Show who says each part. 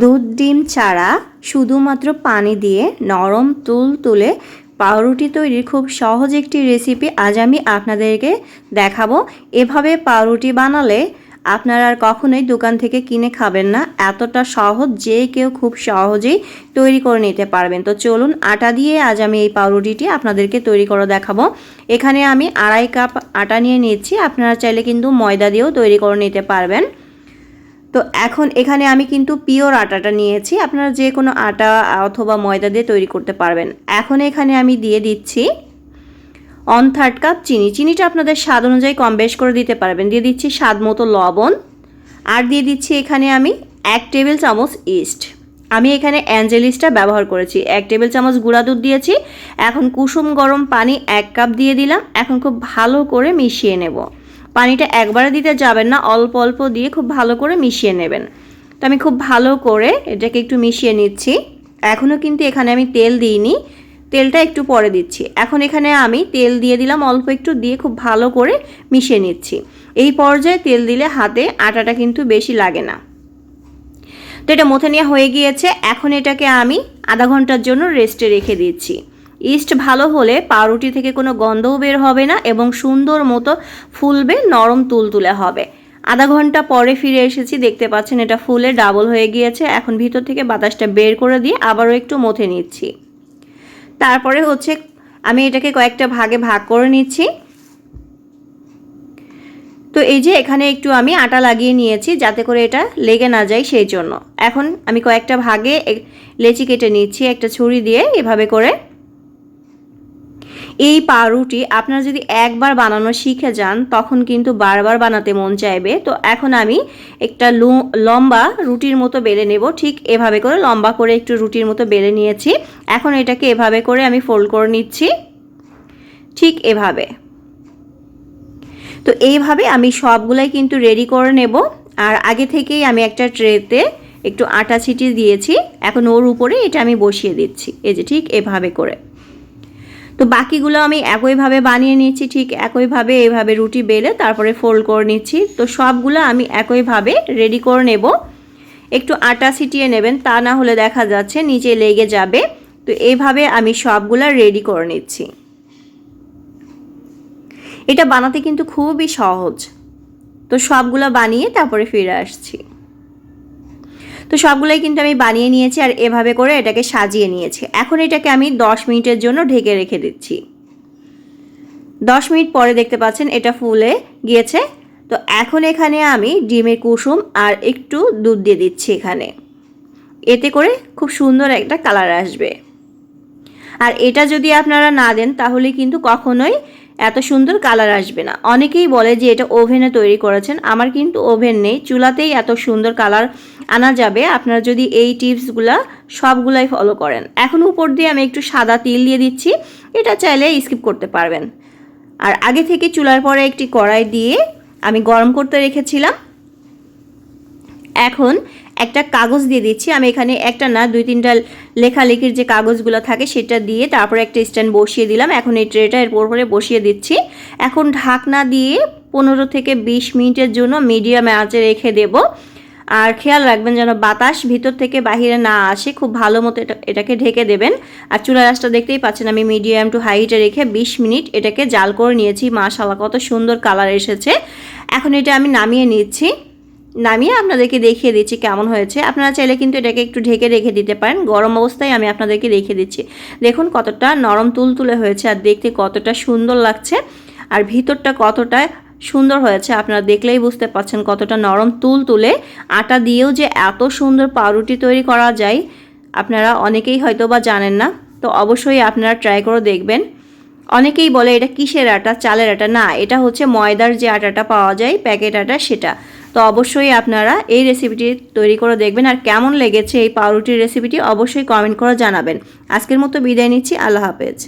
Speaker 1: দুধ, ডিম ছাড়া শুধুমাত্র পানি দিয়ে নরম তুল তুলে পাউরুটি তৈরির খুব সহজ একটি রেসিপি আজ আমি আপনাদেরকে দেখাবো। এভাবে পাউরুটি বানালে আপনারা আর কখনোই দোকান থেকে কিনে খাবেন না। এতটা সহজ যে কেউ খুব সহজেই তৈরি করে নিতে পারবেন। তো চলুন, আটা দিয়ে আজ আমি এই পাউরুটিটি আপনাদেরকে তৈরি করে দেখাবো। এখানে আমি আড়াই কাপ আটা নিয়ে নিচ্ছি আপনারা চাইলে কিন্তু ময়দা দিয়েও তৈরি করে নিতে পারবেন। তো এখন এখানে আমি কিন্তু পিওর আটাটা নিয়েছি। আপনারা যে কোনো আটা অথবা ময়দা দিয়ে তৈরি করতে পারবেন। এখন এখানে আমি দিয়ে দিচ্ছি অন থার্ড কাপ চিনি। চিনিটা আপনাদের স্বাদ অনুযায়ী কম বেশ করে দিতে পারবেন। দিয়ে দিচ্ছি স্বাদ মতো লবণ। আর দিয়ে দিচ্ছি এখানে আমি এক টেবিল চামচ ইস্ট আমি এখানে অ্যাঞ্জেলিসটা ব্যবহার করেছি। এক টেবিল চামচ গুঁড়া দুধ দিয়েছি। এখন কুসুম গরম পানি এক কাপ দিয়ে দিলাম। এখন খুব ভালো করে মিশিয়ে নেব। পানিটা একবারে দিতে যাবেন না, অল্প অল্প দিয়ে খুব ভালো করে মিশিয়ে নেবেন। তো আমি খুব ভালো করে এটাকে একটু মিশিয়ে নিচ্ছি। এখনও কিন্তু এখানে আমি তেল দিইনি, তেলটা একটু পরে দিচ্ছি। এখন এখানে আমি তেল দিয়ে দিলাম, অল্প একটু দিয়ে খুব ভালো করে মিশিয়ে নিচ্ছি। এই পর্যায়ে তেল দিলে হাতে আটাটা কিন্তু বেশি লাগে না। তো এটা মথে নেওয়া হয়ে গিয়েছে, এখন এটাকে আমি আধা ঘণ্টার জন্য রেস্টে রেখে দিচ্ছি। ইস্ট ভালো হলে পাউরুটি থেকে কোনো গন্ধও বের হবে না এবং সুন্দর মতো ফুলবে, নরম তুলতুলে হবে। আধা ঘণ্টা পরে ফিরে এসেছি, দেখতে পাচ্ছেন এটা ফুলে ডাবল হয়ে গিয়েছে। এখন ভিতর থেকে বাতাসটা বের করে দিয়ে আবারও একটু মথে নিচ্ছি। তারপরে হচ্ছে আমি এটাকে কয়েকটা ভাগে ভাগ করে নিচ্ছি। তো এই যে এখানে একটু আমি আটা লাগিয়ে নিয়েছি যাতে করে এটা লেগে না যায় সেই জন্য। এখন আমি কয়েকটা ভাগে লেচি কেটে নিচ্ছি, একটা ছুরি দিয়ে এভাবে করে। এই পাউরুটি আপনারা যদি একবার বানানো শিখে যান, তখন কিন্তু বারবার বানাতে মন চাইবে। তো এখন আমি একটা লম্বা রুটির মতো বেলে নেব। ঠিক এভাবে করে লম্বা করে একটু রুটির মতো বেলে নিয়েছি। এখন এটাকে এভাবে করে আমি ফোল্ড করে নিচ্ছি। ঠিক এভাবে। তো এইভাবে আমি সবগুলাই কিন্তু রেডি করে নেব। আর আগে থেকেই আমি একটা ট্রেতে একটু আটা ছিটিয়ে দিয়েছি। এখন ওর উপরে এটা আমি বসিয়ে দিচ্ছি। এই যে ঠিক এভাবে করে। তো বাকিগুলো আমি একইভাবে বানিয়ে নিচ্ছি ঠিক একইভাবে এইভাবে রুটি বেলে তারপরে ফোল্ড করে নিচ্ছি। তো সবগুলো আমি একইভাবে রেডি করে নেব। একটু আটা ছিটিয়ে নেবেন, তা না হলে দেখা যাচ্ছে নিচে লেগে যাবে। তো এইভাবে আমি সবগুলো রেডি করে নিচ্ছি। এটা বানাতে কিন্তু খুবই সহজ। তো সবগুলো বানিয়ে তারপরে ফিরে আসছি। তো সবগুলোই কিন্তু আমি বানিয়ে নিয়েছি আর এভাবে করে এটাকে সাজিয়ে নিয়েছি। এখন এটাকে আমি দশ মিনিটের জন্য ঢেকে রেখে দিচ্ছি। দশ মিনিট পরে দেখতে পাচ্ছেন এটা ফুলে গিয়েছে। তো এখন এখানে আমি ডিমের কুসুম আর একটু দুধ দিয়ে দিচ্ছি এখানে। এতে করে খুব সুন্দর একটা কালার আসবে। আর এটা যদি আপনারা না দেন তাহলে কিন্তু কখনোই এত সুন্দর কালার আসবে না। অনেকেই বলে যে এটা ওভেনে তৈরি করেছেন। আমার কিন্তু ওভেন নেই। চুলাতেই এত সুন্দর কালার আনা যাবে। আপনারা যদি এই টিপসগুলা সবগুলাই ফলো করেন। এখন উপর দিয়ে আমি একটু সাদা তিল দিয়ে দিচ্ছি। এটা চাইলে স্কিপ করতে পারবেন। আর আগে থেকে চুলার পরে একটি কড়াই দিয়ে আমি গরম করতে রেখেছিলাম। এখন একটা কাগজ দিয়ে দিচ্ছি। আমি এখানে একটা না, দুই, তিনটা লেখালেখির যে কাগজগুলো থাকে সেটা দিয়ে তারপরে একটা স্ট্যান্ড বসিয়ে দিলাম। এখন এই ট্রেটা এর পরে বসিয়ে দিচ্ছি। এখন ঢাকনা দিয়ে পনেরো থেকে বিশ মিনিটের জন্য মিডিয়াম আঁচে রেখে দেব। আর খেয়াল রাখবেন যেন বাতাস ভিতর থেকে বাহিরে না আসে, খুব ভালো মতো এটা, এটাকে ঢেকে দেবেন। আর চুলা রাসটা দেখতেই পাচ্ছেন আমি মিডিয়াম টু হাইটে রেখে বিশ মিনিট এটাকে জাল করে নিয়েছি। মাশাল্লাহ কত সুন্দর কালার এসেছে। এখন এটা আমি নামিয়ে নিচ্ছি। নামিয়ে আপনাদেরকে দেখিয়ে দিচ্ছি কেমন হয়েছে। আপনারা চাইলে কিন্তু এটাকে একটু ঢেকে রেখে দিতে পারেন। গরম অবস্থায় আমি আপনাদেরকে রেখে দিচ্ছি। দেখুন কতটা নরম তুলতুলে হয়েছে আর দেখতে কতটা সুন্দর লাগছে আর ভিতরটা কতটা সুন্দর হয়েছে। আপনারা দেখলেই বুঝতে পারছেন কতটা নরম তুল তুলে আটা দিয়েও যে এত সুন্দর পাউরুটি তৈরি করা যায়, আপনারা অনেকেই হয়তো বা জানেন না। তো অবশ্যই আপনারা ট্রাই করে দেখবেন। অনেকেই বলে এটা কিসের আটা? চালের আটা? না, এটা হচ্ছে ময়দার যে আটাটা পাওয়া যায়, প্যাকেট আটা, সেটা। তো অবশ্যই আপনারা এই রেসিপিটি তৈরি করে দেখবেন আর কেমন লেগেছে এই পাউরুটির রেসিপিটি অবশ্যই কমেন্ট করে জানাবেন। আজকের মতো বিদায় নিচ্ছি, আল্লাহ হাফেজ।